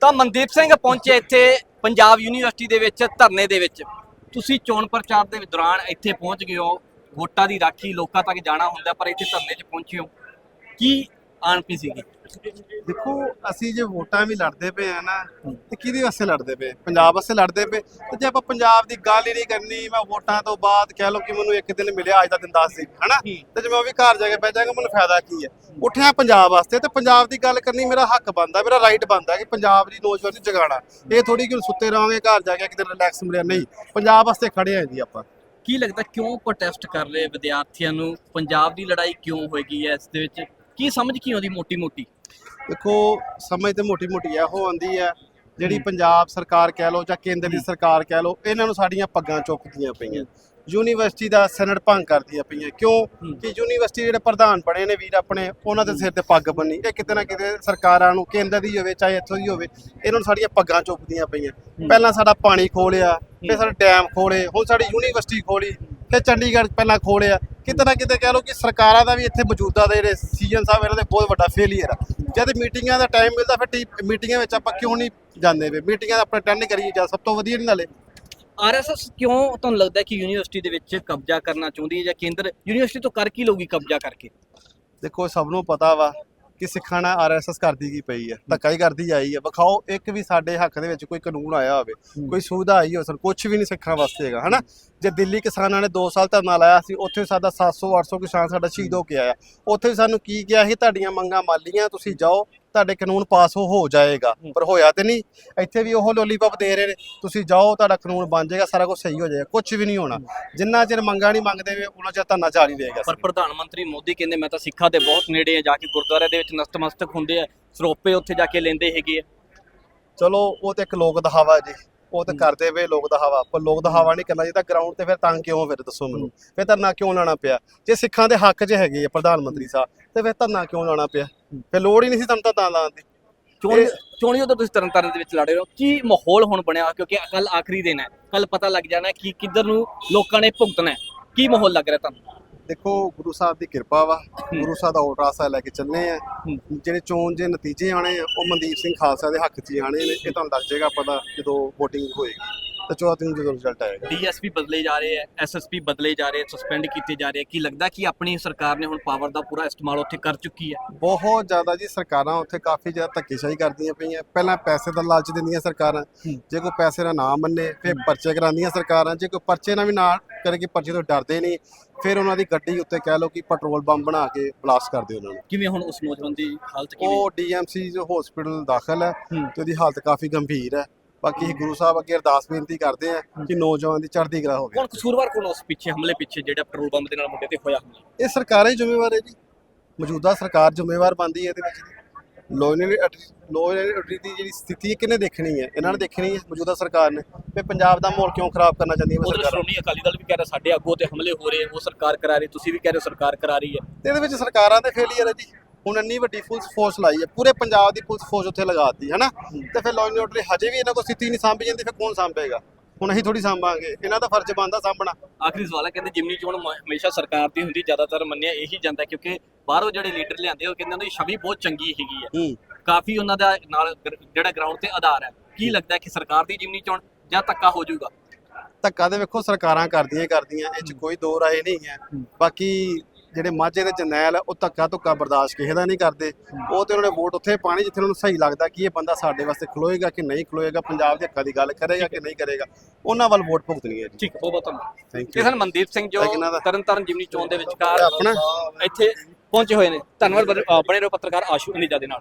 ਤਾਂ ਮਨਦੀਪ ਸਿੰਘ ਪਹੁੰਚੇ ਇੱਥੇ ਪੰਜਾਬ ਯੂਨੀਵਰਸਿਟੀ ਦੇ ਵਿੱਚ ਧਰਨੇ ਦੇ ਵਿੱਚ। ਤੁਸੀਂ ਚੋਣ ਪ੍ਰਚਾਰ ਦੇ ਦੌਰਾਨ ਇੱਥੇ ਪਹੁੰਚ ਗਏ ਹੋ। ਵੋਟਾਂ ਦੀ ਰਾਖੀ ਲੋਕਾਂ ਤੱਕ ਜਾਣਾ ਹੁੰਦਾ, ਪਰ ਇੱਥੇ ਧਰਨੇ 'ਚ ਪਹੁੰਚੇ ਹੋ। ਕੀ ਆਣਪੀ ਸੀਗੀ? ਦੇਖੋ ਅਸੀਂ ਜੇ ਵੋਟਾਂ ਵੀ ਲੜਦੇ ਪਏ ਆ ਨਾ ਤੇ ਕਿਹਦੇ ਵਾਸਤੇ ਲੜਦੇ ਪਏ? ਪੰਜਾਬ ਵਾਸਤੇ ਲੜਦੇ ਪਏ? ਤੇ ਜੇ ਆਪਾਂ ਪੰਜਾਬ ਦੀ ਗੱਲ ਹੀ ਨਹੀਂ ਕਰਨੀ ਮੈਂ ਵੋਟਾਂ ਤੋਂ ਬਾਅਦ ਕਹਿ ਲਓ ਕਿ ਮੈਨੂੰ ਇੱਕ ਦਿਨ ਮਿਲਿਆ ਅੱਜ ਦਾ ਦਿਨ 10 ਦਿਨ ਹਨਾ? ਤੇ ਜੇ ਮੈਂ ਉਹ ਵੀ ਘਰ ਜਾ ਕੇ ਬਹਿ ਜਾਵਾਂਗਾ ਮੈਨੂੰ ਫਾਇਦਾ ਕੀ ਹੈ ਉੱਠਿਆ ਪੰਜਾਬ ਵਾਸਤੇ ਤੇ ਪੰਜਾਬ ਦੀ ਗੱਲ ਕਰਨੀ ਮੇਰਾ ਹੱਕ ਬਣਦਾ ਮੇਰਾ ਰਾਈਟ ਬਣਦਾ ਕਿ ਪੰਜਾਬ ਦੀ ਨੌਜਵਾਨ ਨੂੰ ਜਗਾਉਣਾ। ਇਹ ਥੋੜੀ ਕਿ ਸੁੱਤੇ ਰਹਾਂਗੇ ਘਰ ਜਾ ਕੇ ਕਿਤੇ ਰਿਲੈਕਸ ਮਿਲਿਆ ਨਹੀਂ ਪੰਜਾਬ ਵਾਸਤੇ ਖੜੇ ਆ ਜੀ ਆਪਾਂ। ਕੀ ਲੱਗਦਾ ਕਿਉਂ ਪ੍ਰੋਟੈਸਟ ਕਰ ਰਹੇ ਵਿਦਿਆਰਥੀਆਂ ਨੂੰ? ਪੰਜਾਬ ਦੀ ਲੜਾਈ ਕਿਉਂ ਹੋਏਗੀ ਹੈ ਇਸ ਦੇ ਵਿੱਚ? ਕੀ ਸਮਝ ਕੀ ਆਉਂਦੀ ਮੋਟੀ ਮੋਟੀ ਦੇਖੋ ਸਮਝ ਤੇ ਮੋਟੀ ਮੋਟੀ ਇਹੋ ਆਉਂਦੀ ਹੈ ਜਿਹੜੀ ਪੰਜਾਬ ਸਰਕਾਰ ਕਹਿ ਲਓ ਜਾਂ ਕੇਂਦਰ ਦੀ ਸਰਕਾਰ ਕਹਿ ਲਓ ਇਹਨਾਂ ਨੂੰ ਸਾਡੀਆਂ ਪੱਗਾਂ ਚੁੱਕਦੀਆਂ ਪਈਆਂ। ਯੂਨੀਵਰਸਿਟੀ ਦਾ ਸੈਨੇਟ ਭੰਗ ਕਰਦੀਆਂ ਪਈਆਂ। ਕਿਉਂ? ਕਿ ਯੂਨੀਵਰਸਿਟੀ ਜਿਹੜੇ ਪ੍ਰਧਾਨ ਬਣੇ ਨੇ ਵੀਰ ਆਪਣੇ ਉਹਨਾਂ ਦੇ ਸਿਰ ਤੇ ਪੱਗ ਬੰਨੀ। ਇਹ ਕਿਤੇ ਨਾ ਕਿਤੇ ਸਰਕਾਰਾਂ ਨੂੰ ਕੇਂਦਰ ਦੀ ਹੋਵੇ ਚਾਹੇ ਇੱਥੋਂ ਦੀ ਹੋਵੇ ਇਹਨਾਂ ਨੂੰ ਸਾਡੀਆਂ ਪੱਗਾਂ ਚੁੱਕਦੀਆਂ ਪਈਆਂ। ਪਹਿਲਾਂ ਸਾਡਾ ਪਾਣੀ ਖੋਲਿਆ ਫਿਰ ਸਾਡੇ ਡੈਮ ਖੋਲੇ ਹੁਣ ਸਾਡੀ ਯੂਨੀਵਰਸਿਟੀ ਖੋਲੀ ਫਿਰ ਚੰਡੀਗੜ੍ਹ ਪਹਿਲਾਂ ਖੋਲਿਆ। ਕਿਤੇ ਨਾ ਕਿਤੇ ਕਹਿ ਲਓ ਕਿ ਸਰਕਾਰਾਂ ਦਾ ਵੀ ਇੱਥੇ ਮੌਜੂਦਾ ਦੇ ਜਿਹੜੇ ਸੀਐਮ ਸਾਹਿਬ ਇਹਨਾਂ ਦੇ ਬਹੁਤ ਵੱਡਾ ਫੇਲੀਅਰ ਆ। ਜਦ ਮੀਟਿੰਗਾਂ ਦਾ ਟਾਈਮ ਮਿਲਦਾ ਫਿਰ ਟੀ- ਮੀਟਿੰਗਾਂ ਵਿੱਚ ਆਪਾਂ ਕਿਉਂ ਨਹੀਂ ਜਾਂਦੇ ਵੇ? ਮੀਟਿੰਗਾਂ ਆਪਾਂ ਅਟੈਂਡ ਕਰੀਏ ਜਾਂ ਸਭ ਤੋਂ ਵਧੀਆ ਨਹੀਂ ਨਾਲੇ। ਆਰਐਸਐਸ ਕਿਉਂ ਤੁਹਾਨੂੰ ਲੱਗਦਾ ਕਿ ਯੂਨੀਵਰਸਿਟੀ ਦੇ ਵਿੱਚ ਕਬਜ਼ਾ ਕਰਨਾ ਚਾਹੁੰਦੀ ਹੈ ਜਾਂ ਕੇਂਦਰ ਯੂਨੀਵਰਸਿਟੀ ਤੋਂ ਕਰ ਕੀ ਲਊਗੀ ਕਬਜ਼ਾ ਕਰਕੇ? ਦੇਖੋ ਸਭ ਨੂੰ ਪਤਾ ਵਾ ਕਿ ਸਿੱਖਾਂ ਨਾਲ ਆਰਐਸਐਸ ਕਰਦੀ ਕੀ ਪਈ ਹੈ ਧੱਕਾ ਹੀ ਕਰਦੀ ਆਈ ਹੈ ਵਿਖਾਓ ਇੱਕ ਵੀ ਸਾਡੇ ਹੱਕ ਦੇ ਵਿੱਚ ਕੋਈ ਕਾਨੂੰਨ ਆਇਆ ਹੋਵੇ ਕੋਈ ਸੁਵਿਧਾ ਆਈ ਹੋ ਸਰ ਕੁਝ ਵੀ ਨਹੀਂ ਸਿੱਖਾਂ ਵਾਸਤੇ ਹੈਗਾ ਹਨਾ? ਜੇ ਦਿੱਲੀ ਕਿਸਾਨਾਂ ਨੇ 2 ਸਾਲ ਧਰਨਾ ਲਾਇਆ ਸੀ ਉੱਥੇ ਸਾਡਾ 700 800 ਕਿਸਾਨ ਸਾਡਾ ਸ਼ਹੀਦ ਹੋ। ਕੇ ਆਇਆ। ਉੱਥੇ ਸਾਨੂੰ ਕੀ ਕਿਹਾ ਸੀ ਤੁਹਾਡੀਆਂ ਮੰਗਾਂ ਮਾਲੀਆਂ ਤੁਸੀਂ ਜਾਓ ਤੁਹਾਡੇ ਕਾਨੂੰਨ ਪਾਸ ਹੋ ਹੋ ਜਾਏਗਾ। ਪਰ ਹੋਇਆ ਤੇ ਨਹੀਂ। ਇੱਥੇ ਵੀ ਉਹ ਲੋਲੀਪੌਪ ਦੇ ਰਹੇ ਨੇ। ਤੁਸੀਂ ਜਾਓ ਤੁਹਾਡਾ ਕਾਨੂੰਨ ਬਣ ਜਾਏਗਾ ਸਾਰਾ ਕੁਝ ਸਹੀ ਹੋ ਜਾਏਗਾ। ਕੁਝ ਵੀ ਨਹੀਂ ਹੋਣਾ। ਜਿੰਨਾ ਚਿਰ ਮੰਗਾਂ ਨਹੀਂ ਮੰਗਦੇ ਵੇ ਉਹਨਾਂ ਚਿਰ ਧਰਨਾ ਜਾਰੀ ਰਹੇਗਾ। ਪਰ ਪ੍ਰਧਾਨ ਮੰਤਰੀ ਮੋਦੀ ਕਹਿੰਦੇ ਮੈਂ ਤਾਂ ਸਿੱਖਾਂ ਦੇ ਬਹੁਤ ਨੇੜੇ ਆ ਜਾ ਕੇ ਗੁਰਦੁਆਰੇ ਦੇ ਵਿੱਚ ਨਤਮਸਤਕ ਹੁੰਦੇ ਆ। ਸਰੋਪੇ ਉੱਥੇ ਜਾ ਕੇ ਲੈਂਦੇ ਹੈਗੇ ਆ। ਚਲੋ ਉਹ ਤੇ ਇੱਕ ਲੋਕ ਦਿਖਾਵਾ ਜੀ। ਉਹ ਤੇ ਕਰਦੇ ਵੇ ਲੋਕ ਦਿਖਾਵਾ ਪਰ ਲੋਕ ਦਿਖਾਵਾ ਨਹੀਂ ਕਰਨਾ ਚਾਹੀਦਾ ਗਰਾਊਂਡ ਤੇ ਫਿਰ ਤਾਂ ਕਿਉਂ ਫਿਰ ਦੱਸੋ ਮੈਨੂੰ? ਫਿਰ ਧਰਨਾ ਕਿਉਂ ਲਾਣਾ ਪਿਆ? ਜੇ ਸਿੱਖਾਂ ਦੇ ਹੱਕ 'ਚ ਹੈਗੇ ਆ ਪ੍ਰਧਾਨ ਮੰਤਰੀ ਸਾਹਿਬ ਤੇ ਫਿਰ ਧਰਨਾ ਕਿਉਂ ਲਾਣਾ ਪਿਆ? ਫਿਰ ਲੋੜ ਹੀ ਨਹੀਂ ਸੀ ਤੁਹਾਨੂੰ ਤਾਂ ਤਾਂ ਲਾਉਣ ਦੀ। ਚੋਣ ਇਹ- ਚੋਣੀ ਉਦੋਂ ਤੁਸੀਂ ਤਰਨਤਾਰਨ ਦੇ ਵਿੱਚ ਲੜ ਰਹੇ ਹੋ। ਕੀ ਮਾਹੌਲ ਹੁਣ ਬਣਿਆ? ਕਿਉਂਕਿ ਕੱਲ ਆਖਰੀ ਦਿਨ ਹੈ। ਕੱਲ ਪਤਾ ਲੱਗ ਜਾਣਾ ਕਿ ਕਿੱਧਰ ਨੂੰ ਲੋਕਾਂ ਨੇ ਭੁਗਤਣਾ ਕੀ ਮਾਹੌਲ ਲੱਗ ਰਿਹਾ ਤੁਹਾਨੂੰ? ਦੇਖੋ ਗੁਰੂ ਸਾਹਿਬ ਦੀ ਕਿਰਪਾ ਵਾ। ਗੁਰੂ ਸਾਹਿਬ ਦਾ ਓਟ ਆਸਾ ਲੈ ਕੇ ਚੱਲੇ ਆ। ਜਿਹੜੇ ਚੋਣ ਦੇ ਨਤੀਜੇ ਆਣੇ ਆ ਉਹ ਮਨਦੀਪ ਸਿੰਘ ਖਾਲਸਾ ਦੇ ਹੱਕ 'ਚ ਆਣੇ ਨੇ। ਇਹ ਤੁਹਾਨੂੰ ਲੱਗ ਜਾਏਗਾ ਪਤਾ ਜਦੋਂ VOTING ਹੋਏਗੀ। ਤੇ 14 ਨੂੰ ਜਦੋਂ ਰਿਜ਼ਲਟ ਆਏਗਾ। ਡੀਐਸਪੀ ਬਦਲੇ ਜਾ ਰਹੇ ਹੈ ਐਸਐਸਪੀ ਬਦਲੇ ਜਾ ਰਹੇ ਸਸਪੈਂਡ ਕੀਤੇ ਜਾ ਰਹੇ ਕੀ ਲੱਗਦਾ ਕਿ ਆਪਣੀ ਸਰਕਾਰ ਨੇ ਹੁਣ ਪਾਵਰ ਦਾ ਪੂਰਾ ਇਸਤੇਮਾਲ ਉੱਥੇ ਕਰ ਚੁੱਕੀ ਹੈ ਬਹੁਤ ਜ਼ਿਆਦਾ ਜੀ ਸਰਕਾਰਾਂ ਉੱਥੇ ਕਾਫੀ ਜ਼ਿਆਦਾ ਧੱਕੇਸ਼ਾਹੀ ਕਰਦੀਆਂ ਪਈਆਂ। ਪਹਿਲਾਂ ਪੈਸੇ ਦਾ ਲਾਲਚ ਦਿੰਦੀਆਂ ਸਰਕਾਰਾਂ। ਜੇ ਕੋਈ ਪੈਸੇ ਦਾ ਨਾ ਮੰਨੇ ਫਿਰ ਪਰਚੇ ਕਰਾਉਂਦੀਆਂ ਸਰਕਾਰਾਂ। ਜੇ ਕੋਈ ਪਰਚੇ ਨਾਲ ਵੀ ਨਾ ਕਰੇਗੀ ਪਰਚੇ ਤੋਂ ਡਰਦੇ ਨਹੀਂ। ਫਿਰ ਉਹਨਾਂ ਦੀ ਗੱਡੀ ਉੱਤੇ ਕਹਿ ਲਓ ਕਿ ਪੈਟਰੋਲ ਬੰਬ ਬਣਾ ਕੇ ਬਲਾਸਟ ਕਰਦੇ ਉਹਨਾਂ ਨੂੰ। ਕਿਵੇਂ ਹੁਣ ਉਸ ਨੌਜਵਾਨ ਦੀ ਹਾਲਤ ਕਿਵੇਂ? ਉਹ ਡੀਐਮਸੀ ਜੋ ਹਸਪੀਟਲ ਦਾਖਲ ਹੈ। ਤੇ ਉਹਦੀ ਹਾਲਤ ਕਾਫੀ ਗੰਭੀਰ ਹੈ। ਬਾਕੀ ਅਸੀਂ ਗੁਰੂ ਸਾਹਿਬ ਅੱਗੇ ਅਰਦਾਸ ਬੇਨਤੀ ਕਰਦੇ ਆ ਕਿ ਨੌਜਵਾਨ ਦੀ ਚੜ੍ਹਦੀ ਕਲਾ ਹੋਵੇ। ਕੌਣ ਕਸੂਰਵਾਰ ਕੌਣ ਉਸ ਪਿੱਛੇ ਹਮਲੇ ਪਿੱਛੇ ਜਿਹੜਾ ਪੈਟਰੋਲ ਪੰਪ ਦੇ ਨਾਲ ਮੁੰਡੇ ਤੇ ਹੋਇਆ ਹਮਲਾ? ਇਹ ਸਰਕਾਰਾਂ ਹੀ ਜ਼ਿੰਮੇਵਾਰ ਹੈ ਜੀ। ਮੌਜੂਦਾ ਸਰਕਾਰ ਜ਼ਿੰਮੇਵਾਰ ਬਣਦੀ ਹੈ ਇਹਦੇ ਵਿੱਚ। ਲੋਇਨਰੀ ਦੀ ਜਿਹੜੀ ਸਥਿਤੀ ਹੈ ਕਿਹਨੇ ਦੇਖਣੀ ਹੈ? ਇਹਨਾਂ ਨੇ ਦੇਖਣੀ ਹੈ ਮੌਜੂਦਾ ਸਰਕਾਰ ਨੇ। ਤੇ ਪੰਜਾਬ ਦਾ ਮਾਹੌਲ ਕਿਉਂ ਖਰਾਬ ਕਰਨਾ ਚਾਹੁੰਦੀ ਹੈ? ਸਰਕਾਰ ਸ਼੍ਰੋਮਣੀ ਅਕਾਲੀ ਦਲ ਵੀ ਕਹਿ ਰਿਹਾ ਸਾਡੇ ਅੱਗੋਂ ਤੇ ਹਮਲੇ ਹੋ ਰਹੇ ਉਹ ਸਰਕਾਰ ਕਰਾ ਰਹੀ ਤੁਸੀਂ ਵੀ ਕਹਿ ਰਹੇ ਹੋ ਸਰਕਾਰ ਕਰਾ ਰਹੀ ਹੈ। ਤੇ ਇਹਦੇ ਵਿੱਚ ਸਰਕਾਰਾਂ ਦੇ ਫੇਲੀਅਰ ਹੈ ਜੀ। ਹੁਣ ਇੰਨੀ ਵੱਡੀ ਪੁਲਿਸ ਫੋਰਸ ਲਾਈ ਹੈ ਪੂਰੇ ਪੰਜਾਬ ਦੀ ਪੁਲਿਸ ਫੋਰਸ ਉੱਥੇ ਲਗਾਤੀ ਹੈ। ਨਾ ਤੇ ਫਿਰ ਆਰਡਰ ਹਜੇ ਵੀ ਇਹਨਾਂ ਕੋਲ ਸਥਿਤੀ ਨਹੀਂ ਸਾਂਭੀ ਜਾਂਦੀ ਫਿਰ ਕੌਣ ਸਾਂਭੇਗਾ? ਹੁਣ ਅਸੀਂ ਥੋੜੀ ਸਾਂਭਾਂਗੇ ਇਹਨਾਂ ਦਾ ਫਰਜ਼ ਬਣਦਾ ਸਾਂਭਣਾ। ਆਖਰੀ ਸਵਾਲ ਹੈ ਕਹਿੰਦੇ ਜਿਮਨੀ ਚੋਣ ਮ- ਹਮੇਸ਼ਾ ਸਰਕਾਰ ਦੀ ਹੁੰਦੀ ਜ਼ਿਆਦਾਤਰ ਮੰਨਿਆ ਇਹੀ ਜਾਂਦਾ ਕਿਉਂਕਿ ਬਾਹਰੋਂ ਜਿਹੜੇ ਲੀਡਰ ਲਿਆਂਦੇ ਉਹ ਕਹਿੰਦੇ ਉਹਨਾਂ ਦੀ ਛਵੀ ਬਹੁਤ ਚੰਗੀ ਹੈਗੀ ਹੈ। ਹੂੰ। ਕਾਫੀ ਉਹਨਾਂ ਦਾ ਨਾਲ ਗਰ- ਜਿਹੜਾ ਗਰਾਊਂਡ ਤੇ ਆਧਾਰ ਹੈ। ਕੀ ਲੱਗਦਾ ਹੈ ਕਿ ਸਰਕਾਰ ਦੀ ਜਿਮਨੀ ਚੋਣ ਜਾਂ ਧੱਕਾ ਹੋ ਜਾਊਗਾ? ਧੱਕਾ ਦੇ ਵੇਖੋ ਸਰਕਾਰਾਂ ਕਰਦੀਆਂ ਹੀ ਕਰਦੀਆਂ ਇਹ ਚ ਕੋਈ ਦੋ ਰਾਏ ਨਹੀਂ ਹੈ। ਬਾਕੀ ਜਿਹੜੇ ਮਾਝੇ ਦੇ ਜਰਨੈਲ ਆ, ਉਹ ਧੱਕਾ ਧੁੱਕਾ ਬਰਦਾਸ਼ਤ ਕਿਸੇ ਦਾ ਨਹੀਂ ਕਰਦੇ। ਉਹ ਤੇ ਉਹਨਾਂ ਨੇ ਵੋਟ ਉੱਥੇ ਪਾਣੀ ਜਿੱਥੇ ਉਹਨਾਂ ਨੂੰ ਸਹੀ ਲੱਗਦਾ ਕਿ ਇਹ ਬੰਦਾ ਸਾਡੇ ਵਾਸਤੇ ਖਲੋਏਗਾ ਕਿ ਨਹੀਂ ਖਲੋਏਗਾ ਪੰਜਾਬ ਦੇ ਹੱਕਾਂ ਦੀ ਗੱਲ ਕਰੇਗਾ ਕਿ ਨਹੀਂ ਕਰੇਗਾ ਉਹਨਾਂ ਵੱਲ ਵੋਟ ਭੁਗਤਣੀ ਹੈ ਜੀ। ਠੀਕ ਬਹੁਤ ਬਹੁਤ ਧੰਨਵਾਦ। ਥੈਂਕ ਯੂ ਕਿਸਨ ਮਨਦੀਪ ਸਿੰਘ ਜੋ? ਤਰਨਤਾਰਨ ਜਿਮਨੀ ਚੋਣ ਦੇ ਵਿਚਕਾਰ ਆਪਣਾ। ਇੱਥੇ ਪਹੁੰਚੇ ਹੋਏ ਨੇ। ਧੰਨਵਾਦ ਬਣੇ ਰਹੋ ਪੱਤਰਕਾਰ ਆਸ਼ੂ ਅਨੀਜਾ ਦੇ ਨਾਲ।